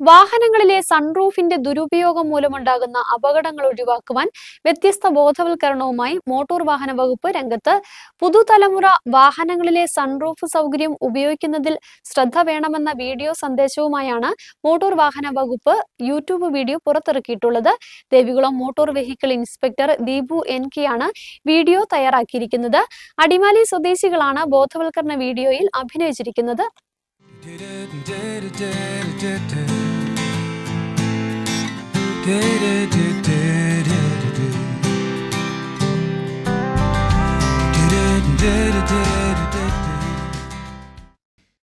വാഹനങ്ങളിലെ സൺറൂഫിന്റെ ദുരുപയോഗം മൂലമുണ്ടാകുന്ന അപകടങ്ങൾ ഒഴിവാക്കുവാൻ വ്യത്യസ്ത ബോധവൽക്കരണവുമായി മോട്ടോർ വാഹന വകുപ്പ് രംഗത്ത് പുതുതലമുറ വാഹനങ്ങളിലെ സൺറൂഫ് സൗകര്യം ഉപയോഗിക്കുന്നതിൽ ശ്രദ്ധ വേണമെന്ന വീഡിയോ സന്ദേശവുമായാണ് മോട്ടോർ വാഹന വകുപ്പ് YouTube video പുറത്തിറക്കിയിട്ടുള്ളത്. Devikulam motor vehicle inspector Deepu N K ആണ് വീഡിയോ തയ്യാറാക്കിയിരിക്കുന്നത്. അടിമാലി സ്വദേശികളാണ് ബോധവൽക്കരണ വീഡിയോയിൽ അഭിനയിച്ചിരിക്കുന്നത്.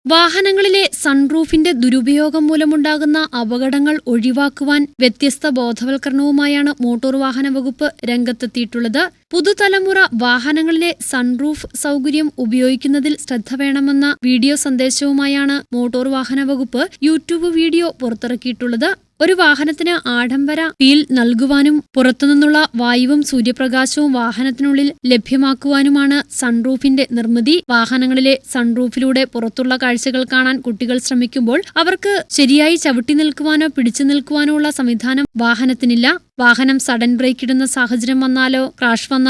വാഹനങ്ങളിലെ സൺറൂഫിന്റെ ദുരുപയോഗം മൂലമുണ്ടാകുന്ന അപകടങ്ങൾ ഒഴിവാക്കുവാൻ വ്യത്യസ്ത ബോധവൽക്കരണവുമായാണ് മോട്ടോർ വാഹന വകുപ്പ് രംഗത്തെത്തിയിട്ടുള്ളത്. പുതുതലമുറ വാഹനങ്ങളിലെ സൺറൂഫ് സൗകര്യം ഉപയോഗിക്കുന്നതിൽ ശ്രദ്ധ വേണമെന്ന വീഡിയോ സന്ദേശവുമായാണ് മോട്ടോർ വാഹന വകുപ്പ് യൂട്യൂബ് വീഡിയോ പുറത്തിറക്കിയിട്ടുള്ളത്. ഒരു വാഹനത്തിന് ആഡംബര ഫീൽ നൽകുവാനും പുറത്തുനിന്നുള്ള വായുവും സൂര്യപ്രകാശവും വാഹനത്തിനുള്ളിൽ ലഭ്യമാക്കുവാനുമാണ് സൺറൂഫിന്റെ നിർമ്മിതി. വാഹനങ്ങളിലെ സൺറൂഫിലൂടെ പുറത്തുള്ള കാഴ്ചകൾ കാണാൻ കുട്ടികൾ ശ്രമിക്കുമ്പോൾ അവർക്ക് ശരിയായി ചവിട്ടി നിൽക്കുവാനോ പിടിച്ചു നിൽക്കുവാനോ ഉള്ള സംവിധാനം വാഹനത്തിനില്ല. വാഹനം സഡൻ ബ്രേക്ക് ഇടുന്ന സാഹചര്യം വന്നാലോ ക്രാഷ് വന്നാലോ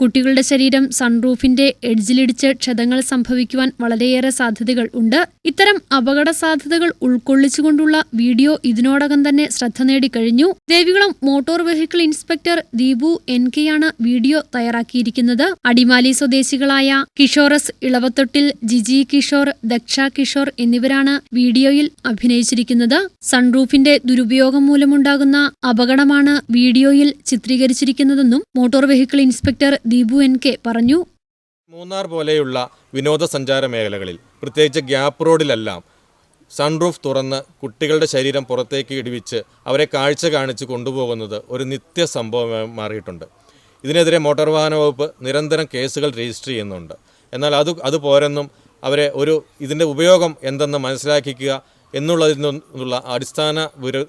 കുട്ടികളുടെ ശരീരം സൺറൂഫിന്റെ എഡ്ജിലിടിച്ച് ക്ഷതങ്ങൾ സംഭവിക്കുവാൻ വളരെയേറെ സാധ്യതകൾ ഉണ്ട്. ഇത്തരം അപകട സാധ്യതകൾ ഉൾക്കൊള്ളിച്ചുകൊണ്ടുള്ള വീഡിയോ ഇതിനോടകം തന്നെ ശ്രദ്ധ നേടിക്കഴിഞ്ഞു. Devikulam motor vehicle inspector Deepu N കെയാണ് video തയ്യാറാക്കിയിരിക്കുന്നത്. അടിമാലി സ്വദേശികളായ കിഷോറസ് ഇളവത്തൊട്ടിൽ ജിജി കിഷോർ ദക്ഷ കിഷോർ എന്നിവരാണ് വീഡിയോയിൽ അഭിനയിച്ചിരിക്കുന്നത്. സൺറൂഫിന്റെ ദുരുപയോഗം മൂലമുണ്ടാകുന്ന അപകടമാണ് വീഡിയോയിൽ ചിത്രീകരിച്ചിരിക്കുന്നതെന്നും motor vehicle inspector Deepu N K പറഞ്ഞു. മൂന്നാർ പോലെയുള്ള വിനോദസഞ്ചാര മേഖലകളിൽ പ്രത്യേകിച്ച് ഗ്യാപ്പ് റോഡിലെല്ലാം സൺറൂഫ് തുറന്ന് കുട്ടികളുടെ ശരീരം പുറത്തേക്ക് ഇടിവിച്ച് അവരെ കാഴ്ച കാണിച്ച് കൊണ്ടുപോകുന്നത് ഒരു നിത്യ സംഭവമായി മാറിയിട്ടുണ്ട്. ഇതിനെതിരെ മോട്ടോർ വാഹന വകുപ്പ് നിരന്തരം കേസുകൾ രജിസ്റ്റർ ചെയ്യുന്നുണ്ട്. എന്നാൽ അത് അത് പോരെന്നും അവരെ ഒരു ഇതിന്റെ ഉപയോഗം എന്തെന്ന് മനസ്സിലാക്കിക്കുക എന്നുള്ളതിൽ നിന്നുള്ള അടിസ്ഥാന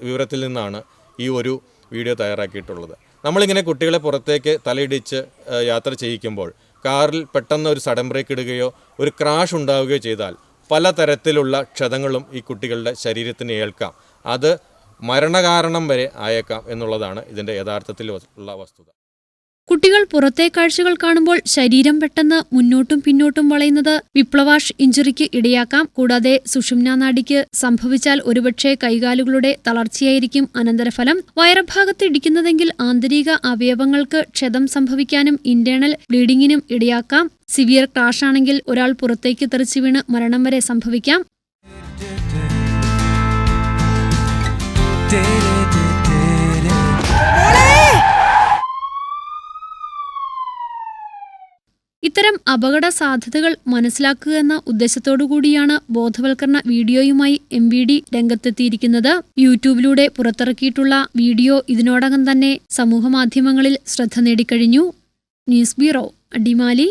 വിവരത്തിൽ നിന്നാണ് ഈ ഒരു വീഡിയോ തയ്യാറാക്കിയിട്ടുള്ളത്. നമ്മളിങ്ങനെ കുട്ടികളെ പുറത്തേക്ക് തലയിടിച്ച് യാത്ര ചെയ്യിക്കുമ്പോൾ കാറിൽ പെട്ടെന്ന് ഒരു സഡൻ ബ്രേക്ക് ഇടുകയോ ഒരു ക്രാഷ് ഉണ്ടാവുകയോ ചെയ്താൽ പലതരത്തിലുള്ള ക്ഷതങ്ങളും ഈ കുട്ടികളുടെ ശരീരത്തിന് ഏൽക്കാം. അത് മരണകാരണം വരെ ആയേക്കാം എന്നുള്ളതാണ് ഇതിന്റെ യഥാർത്ഥത്തിൽ ഉള്ള വസ്തുത. കുട്ടികൾ പുറത്തെ കാഴ്ചകൾ കാണുമ്പോൾ ശരീരം പെട്ടെന്ന് മുന്നോട്ടും പിന്നോട്ടും വളയുന്നത് വിപ്ലവാഷ് ഇഞ്ചുറിക്ക് ഇടയാക്കാം. കൂടാതെ സുഷുമ്നാ നാഡിക്ക് സംഭവിച്ചാൽ ഒരുപക്ഷെ കൈകാലുകളുടെ തളർച്ചയായിരിക്കും അനന്തരഫലം. വയറഭാഗത്ത് ഇടിക്കുന്നതെങ്കിൽ ആന്തരിക അവയവങ്ങൾക്ക് ക്ഷതം സംഭവിക്കാനും ഇന്റേണൽ ബ്ലീഡിങ്ങിനും ഇടയാക്കാം. സിവിയർ ക്രാഷ് ആണെങ്കിൽ ഒരാൾ പുറത്തേക്ക് തെറിച്ചു വീണ് മരണം വരെ സംഭവിക്കാം. ഇത്തരം അപകട സാധ്യതകൾ മനസ്സിലാക്കുക എന്ന ഉദ്ദേശത്തോടു കൂടിയാണ് ബോധവൽക്കരണ വീഡിയോയുമായി എം വി ഡി രംഗത്തെത്തിയിരിക്കുന്നത്. യൂട്യൂബിലൂടെ പുറത്തിറക്കിയിട്ടുള്ള വീഡിയോ ഇതിനോടകം തന്നെ സമൂഹമാധ്യമങ്ങളിൽ ശ്രദ്ധ നേടിക്കഴിഞ്ഞു. News bureau Adimali.